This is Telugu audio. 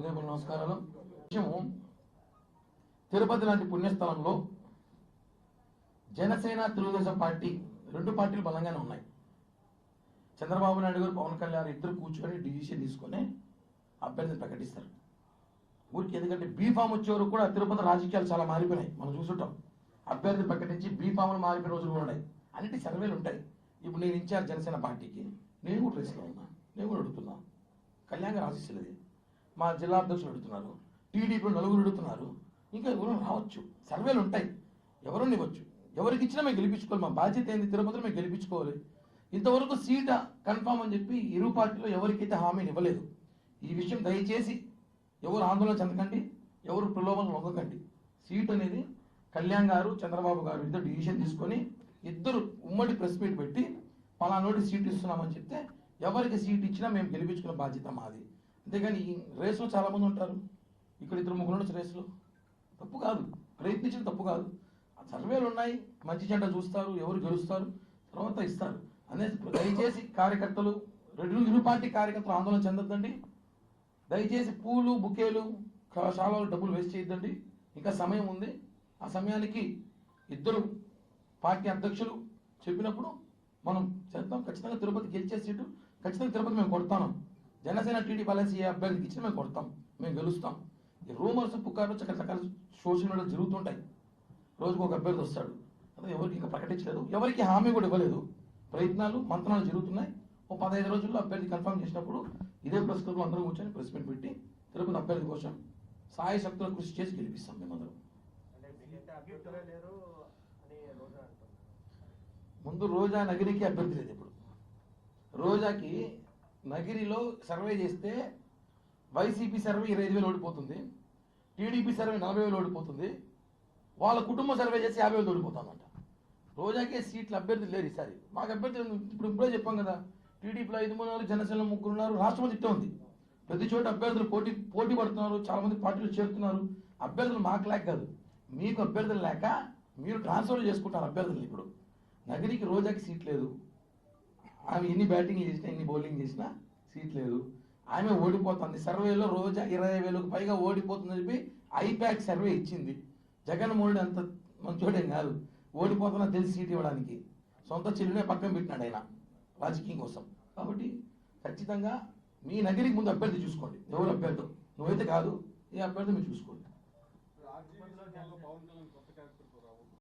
హృదయపూర్వక నమస్కారాలు. విషయము తిరుపతి లాంటి పుణ్యస్థలంలో జనసేన తెలుగుదేశం పార్టీ రెండు పార్టీలు బలంగానే ఉన్నాయి. చంద్రబాబు నాయుడు గారు పవన్ కళ్యాణ్ ఇద్దరు కూర్చొని డిసిషన్ తీసుకొని అభ్యర్థిని ప్రకటిస్తారు. ఊరికి ఎందుకంటే బీఫామ్ వచ్చే వరకు కూడా తిరుపతి రాజకీయాలు చాలా మారిపోయినాయి. మనం చూసుంటాం అభ్యర్థి ప్రకటించి బీఫామ్లు మారిపోయిన రోజులు కూడా ఉన్నాయి. అన్నిటి సర్వేలు ఉంటాయి. ఇప్పుడు నేను ఇన్ఛార్జ్ జనసేన పార్టీకి నేను కూడా రేసులో ఉన్నా. నేను కూడా అడుగుతున్నాను కళ్యాణ్ గారు ఆశిస్తున్నది మా జిల్లా అధ్యక్షులు అడుగుతున్నారు. టీడీపీలో నలుగురు అడుగుతున్నారు. ఇంకా ఎవరు రావచ్చు? సర్వేలు ఉంటాయి. ఎవరు ఇవ్వచ్చు ఎవరికి ఇచ్చినా మేము గెలిపించుకోవాలి. మా బాధ్యత ఏంది? తిరుపతిలో మేము గెలిపించుకోవాలి. ఇంతవరకు సీట కన్ఫామ్ అని చెప్పి ఇరు పార్టీలో ఎవరికైతే హామీని ఇవ్వలేదు ఈ విషయం దయచేసి ఎవరు ఆందోళన చెందకండి ఎవరు ప్రలోభం లొంగకండి. సీట్ అనేది కళ్యాణ్ గారు చంద్రబాబు గారు ఇద్దరు డిసిషన్ తీసుకొని ఇద్దరు ఉమ్మడి ప్రెస్ మీట్ పెట్టి పలానోటి సీట్ ఇస్తున్నామని చెప్తే ఎవరికి సీట్ ఇచ్చినా మేము గెలిపించుకున్న బాధ్యత మాది. అంతేగాని ఈ రేసులో చాలామంది ఉంటారు. ఇక్కడ ఇద్దరు ముగ్గురు ఉండొచ్చు రేసులో. తప్పు కాదు. ప్రయత్నించడం తప్పు కాదు. ఆ సర్వేలు ఉన్నాయి. మంచి చెడ్డ చూస్తారు. ఎవరు గెలుస్తారు? తర్వాత ఇస్తారు. అనేది దయచేసి కార్యకర్తలు రెండు ఇరు పార్టీ కార్యకర్తలు ఆందోళన చెందొద్దండి. దయచేసి పూలు బుకేలు క- డబ్బులు వేస్ట్ చేయొద్దండి. ఇంకా సమయం ఉంది. ఆ సమయానికి ఇద్దరు పార్టీ అధ్యక్షులు చెప్పినప్పుడు మనం చేద్దాం. ఖచ్చితంగా తిరుపతి గెలిచే సీటు ఖచ్చితంగా తిరుపతి మేము కొడతాను. జనసేన టీడీపీ అలయన్స్ ఏ అభ్యర్థికి ఇచ్చినా మేము కొడతాం మేము గెలుస్తాం. ఈ రూమర్స్ పుకార్లు రకరకాల సోషల్ మీడియాలో జరుగుతుంటాయి. రోజుకు ఒక అభ్యర్థి వస్తాడు. అదే ఎవరికి ఇంకా ప్రకటించలేదు. ఎవరికి హామీ కూడా ఇవ్వలేదు. ప్రయత్నాలు మంత్రాలు జరుగుతున్నాయి. ఓ పదహైదు రోజుల్లో అభ్యర్థి కన్ఫర్మ్ చేసినప్పుడు ఇదే ప్రెస్ క్లబ్లో అందరం కూర్చొని ప్రెస్ మీట్ పెట్టి తిరుపతి అభ్యర్థి కోసం సాయ శక్తుల కృషి చేసి గెలిపిస్తాం మేమందరం ముందు రోజా నగిరికి అభ్యర్థి లేదు ఇప్పుడు. రోజాకి నగిరిలో సర్వే చేస్తే వైసీపీ సర్వే ఇరవై ఐదు వేలు ఓడిపోతుంది టీడీపీ సర్వే నలభై వేలు ఓడిపోతుంది వాళ్ళ కుటుంబ సర్వే చేసి యాభై వేలు ఓడిపోతామంట రోజాకే సీట్లు అభ్యర్థి లేరు ఈసారి. మాకు అభ్యర్థులు ఇప్పుడు ఇప్పుడే చెప్పాం కదా టీడీపీలో ఐదు మూడు ఉన్నారు జనసేనలో ముగ్గురు ఉన్నారు రాష్ట్రంలో ఇట్టే ఉంది. ప్రతి చోట అభ్యర్థులు పోటీ పోటీ పడుతున్నారు చాలా మంది పార్టీలు చేరుతున్నారు. అభ్యర్థులు మాకు లేక కాదు. మీకు అభ్యర్థులు లేక మీరు ట్రాన్స్ఫర్ చేసుకుంటారు అభ్యర్థులు ఇప్పుడు. నగరికి రోజాకి సీట్ లేదు. ఆమె ఎన్ని బ్యాటింగ్ చేసినా ఎన్ని బౌలింగ్ చేసినా సీట్ లేదు. ఆమె ఓడిపోతుంది. సర్వేలో రోజా ఇరవై వేలకు పైగా ఓడిపోతుందని చెప్పి ఐప్యాక్ సర్వే ఇచ్చింది. జగన్మోహన్ అంత మంచోడేం కాదు. ఓడిపోతున్నా తెలిసి సీట్ ఇవ్వడానికి. సొంత చెల్లినే పక్కన పెట్టినాడు ఆయన రాజకీయం కోసం. కాబట్టి ఖచ్చితంగా మీ నగరికి ముందు అభ్యర్థి చూసుకోండి. ఎవరు అభ్యర్థం? నువ్వైతే కాదు ఈ అభ్యర్థి మీరు చూసుకోండి